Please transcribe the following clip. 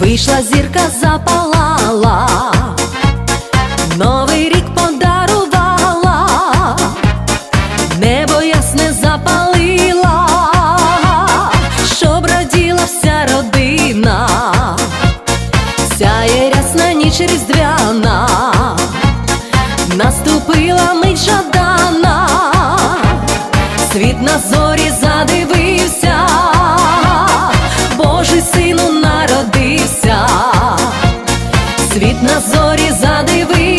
Вийшла зірка, запалала, ніч різдвяна, наступила мить жадана, світ на зорі задивився, Божий сину народився, світ на зорі задивився.